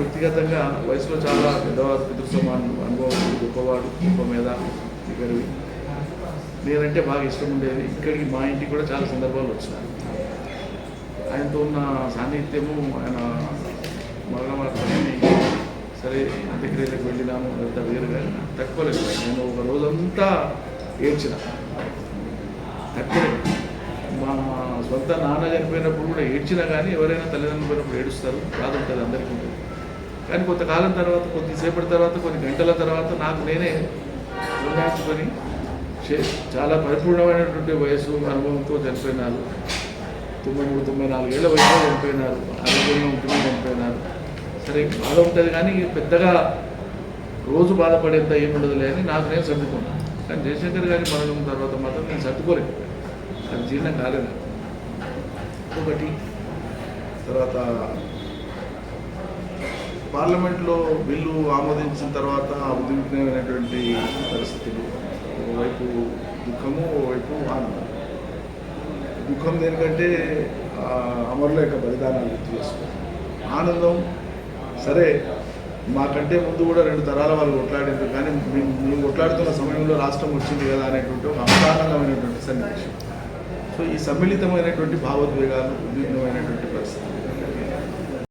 వ్యక్తిగతంగా వయసులో చాలా పెద్దవాడు పితృసమానం అనుభవం గొప్పవాడు గొప్ప మీద దగ్గరవి నేనంటే బాగా ఇష్టం ఉండేది. ఇక్కడికి మా ఇంటికి కూడా చాలా సందర్భాలు వచ్చినాయి. ఆయనతో ఉన్న సాన్నిధ్యము ఆయన మరణమాత్రమే సరే అంత్యక్రియలకు వెళ్ళినాము. అంత వేరుగా తక్కువ లేదు. నేను ఒక రోజంతా ఏడ్చిన. తక్కువ మా సొంత నాన్న చనిపోయినప్పుడు కూడా ఏడ్చినా కానీ ఎవరైనా తల్లిదండ్రులు పోయినప్పుడు ఏడుస్తారు. కాదు ఉంటుంది అందరికీ ఉంటుంది. కానీ కొంతకాలం తర్వాత కొద్దిసేపటి తర్వాత కొన్ని గంటల తర్వాత నాకు నేనే నిర్ణయించుకొని చే- చాలా పరిపూర్ణమైనటువంటి వయసు అనుభవంతో చనిపోయినారు. తొంభై మూడు తొంభై నాలుగేళ్ళ వయసులో చనిపోయినారు. ఆరోగ్యంగా ఉంటుంది చనిపోయినారు. సరే బాధ ఉంటుంది కానీ పెద్దగా రోజు బాధపడేంత ఏముండదులే అని నాకు నేను సర్దుకున్నాను కానీ జయశంకర్ గారి మరణం తర్వాత మాత్రం నేను సర్దుకోలేకపోయాను అది జీర్ణం కాలేదు. ఒకటి తర్వాత పార్లమెంట్లో బిల్లు ఆమోదించిన తర్వాత ఉద్విగ్నమైనటువంటి పరిస్థితులు ఓవైపు దుఃఖము ఓవైపు ఆనందం. దుఃఖం దేనికంటే అమరుల యొక్క బలిదానాలు గుర్తు చేసుకోవాలి. ఆనందం సరే మాకంటే ముందు కూడా రెండు తరాల వాళ్ళు కొట్లాడారు కానీ మేము మేము కొట్లాడుతున్న సమయంలో రాష్ట్రం వచ్చింది కదా అనేటువంటి ఒక ఆనందమైనటువంటి సన్నివేశం. సో ఈ సమ్మిళితమైనటువంటి భావోద్వేగాలు ఉద్విగ్నమైనటువంటి పరిస్థితి.